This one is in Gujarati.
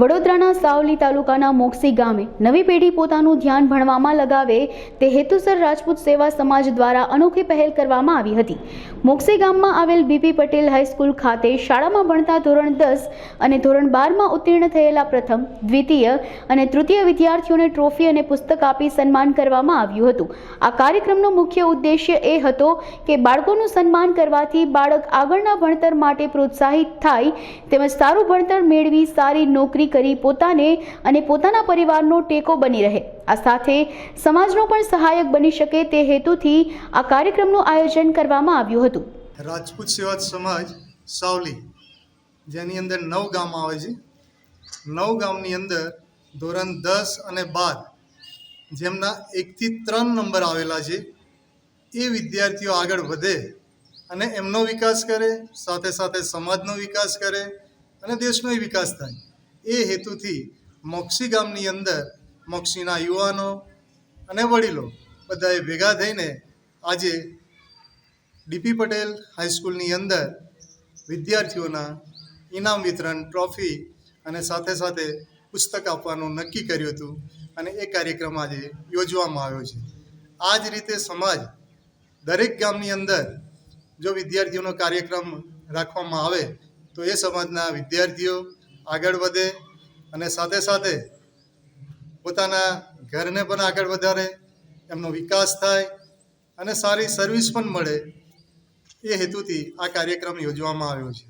વડોદરાના સાવલી તાલુકાના મોક્ષી ગામે નવી પેઢી પોતાનું ધ્યાન ભણવામાં લગાવે તે હેતુસર રાજપૂત સેવા સમાજ દ્વારા અનોખી પહેલ કરવામાં આવી હતી. મોક્ષી ગામમાં આવેલ બીપી પટેલ હાઈસ્કૂલ ખાતે શાળામાં ભણતા ધોરણ દસ અને ધોરણ બારમાં ઉત્તીર્ણ થયેલા પ્રથમ, દ્વિતીય અને તૃતીય વિદ્યાર્થીઓને ટ્રોફી અને પુસ્તક આપી સન્માન કરવામાં આવ્યું હતું. આ કાર્યક્રમનો મુખ્ય ઉદ્દેશ્ય એ હતો કે બાળકોનું સન્માન કરવાથી બાળક આગળના ભણતર માટે પ્રોત્સાહિત થાય તેમજ સારું ભણતર મેળવી સારી નોકરી કરી પોતાને અને પોતાના પરિવારનો ટેકો બની રહે. આ સાથે સમાજનો પણ સહાયક બની શકે તે હેતુથી આ કાર્યક્રમનું આયોજન કરવામાં આવ્યું હતું. રાજપૂત સેવા સમાજ, સાવલી, જેની અંદર નવ ગામ આવે છે. નવ ગામની અંદર ધોરણ દસ અને બાર, જેમના એકથી ત્રણ નંબર આવેલા છે, એ વિદ્યાર્થીઓ આગળ વધે અને એમનો વિકાસ કરે, સાથે સાથે સમાજનો વિકાસ કરે અને દેશનોય વિકાસ થાય. એ હેતુથી મોક્ષી ગામની અંદર મોક્ષીના યુવાનો અને વડીલો બધાએ ભેગા થઈને આજે ડીપી પટેલ હાઈસ્કૂલની અંદર વિદ્યાર્થીઓના ઇનામ વિતરણ ટ્રોફી અને સાથે સાથે પુસ્તક આપવાનું નક્કી કર્યું હતું અને એ કાર્યક્રમ આજે યોજવામાં આવ્યો છે. આ જ રીતે સમાજ દરેક ગામની અંદર જો વિદ્યાર્થીઓનો કાર્યક્રમ રાખવામાં આવે તો એ સમાજના વિદ્યાર્થીઓ આગળ વધે અને સાથે સાથે પોતાના ઘરને પણ આગળ વધારે, એમનો વિકાસ થાય અને સારી સર્વિસ પણ મળે એ હેતુથી આ કાર્યક્રમ યોજવામાં આવ્યો છે.